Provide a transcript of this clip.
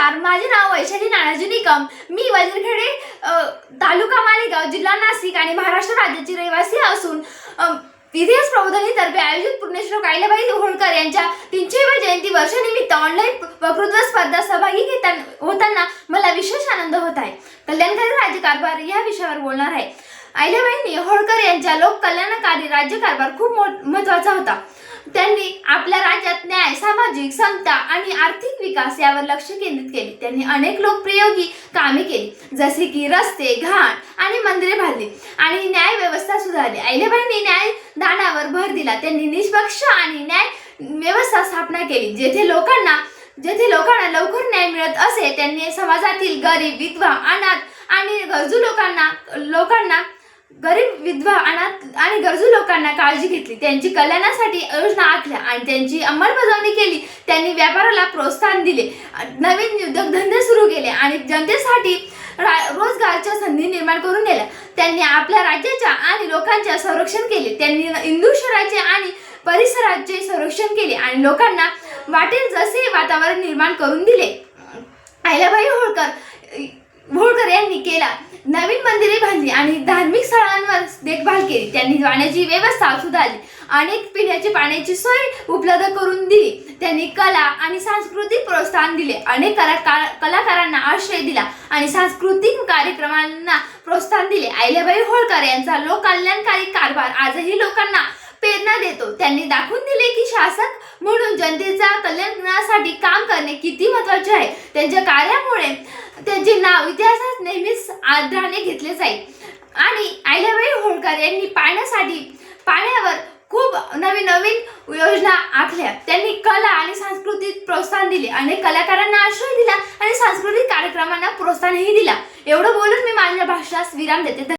नमस्कार माझे नाव वैशाली नानाजी निकम. मी वजीरखेडे तालुका मालेगाव जिल्हा नाशिक आणि महाराष्ट्र राज्याची रहिवासी असून अ, इतिहास प्रबोधनीतर्फे आयोजित पुण्यश्लोक आईलाबाई होळकर यांच्या तीनशेव्या जयंती वर्षानिमित्त ऑनलाईन वक्तृत्व स्पर्धा सहभागी घेता होताना मला विशेष आनंद होत आहे. कल्याणकारी राज्यकारभार या विषयावर बोलणार आहे. अहिल्याबाईंनी होळकर यांच्या लोक कल्याणकारी राज्यकारभार खूप मोठ महत्त्वाचा होता. त्यांनी आपल्या राज्यात न्याय सामाजिक समता आणि आर्थिक विकास यावर लक्ष केंद्रित केले. त्यांनी अनेक लोकप्रियोगी कामे केली. जसे की रस्ते घाण आणि मंदिरे बांधली आणि न्याय व्यवस्था सुधारली. अहिल्याबाईंनी न्याय दानावर भर दिला. त्यांनी निष्पक्ष आणि न्याय व्यवस्था स्थापना केली. जेथे लोकांना जेथे लोकांना लवकर न्याय मिळत असे त्यांनी समाजातील गरीब विधवा अनाथ आणि गरजू लोकांना लोकांना गरीब विधवा अनाथ आणि गरजू लोकांना काळजी घेतली. त्यांची कल्याणासाठी योजना आखल्या आणि त्यांची अंमलबजावणी केली. त्यांनी व्यापाराला प्रोत्साहन दिले. नवीन उद्योगधंदे सुरू केले आणि जनतेसाठी रा- रोजगारच्या संधी निर्माण करून दिल्या त्यांनी आपल्या राज्याच्या आणि लोकांच्या संरक्षण केले. त्यांनी हिंदू शहराचे आणि परिसराचे संरक्षण केले आणि लोकांना वाटेल जसे वातावरण निर्माण करून दिले. अहिल्याबाई होळकर होळकर यांनी केला. नवीन मंदिरे बांधली आणि धार्मिक स्थळांवर देखभाल केली. त्यांनी जाण्याची व्यवस्था सुधारली. अनेक पिण्याची पाण्याची सोय उपलब्ध करून दिली. त्यांनी कला आणि सांस्कृतिक प्रोत्साहन दिले. अनेक कलाकार कलाकारांना आश्रय दिला आणि सांस्कृतिक कार्यक्रमांना प्रोत्साहन दिले. अहिल्याबाई होळकर यांचा लोककल्याणकारी कारभार आजही लोकांना प्रेरणा देतो. त्यांनी दाखवून दिले की शासक म्हणून जनतेचा कल्याणासाठी काम करणे किती महत्त्वाचे आहे. त्यांच्या कार्यामुळे त्यांचे नाव इतिहासात नेहमीच आदराने घेतले जाईल. आणि अहिल्याबाई होळकर यांनी पाण्यासाठी पाण्यावर खूप नवीन नवीन योजना आखल्या. त्यांनी कला आणि सांस्कृतिक प्रोत्साहन दिले. अनेक कलाकारांना आश्रय दिला आणि सांस्कृतिक कार्यक्रमांना प्रोत्साहनही दिला. एवढं बोलून मी माझ्या भाषणास विराम देते.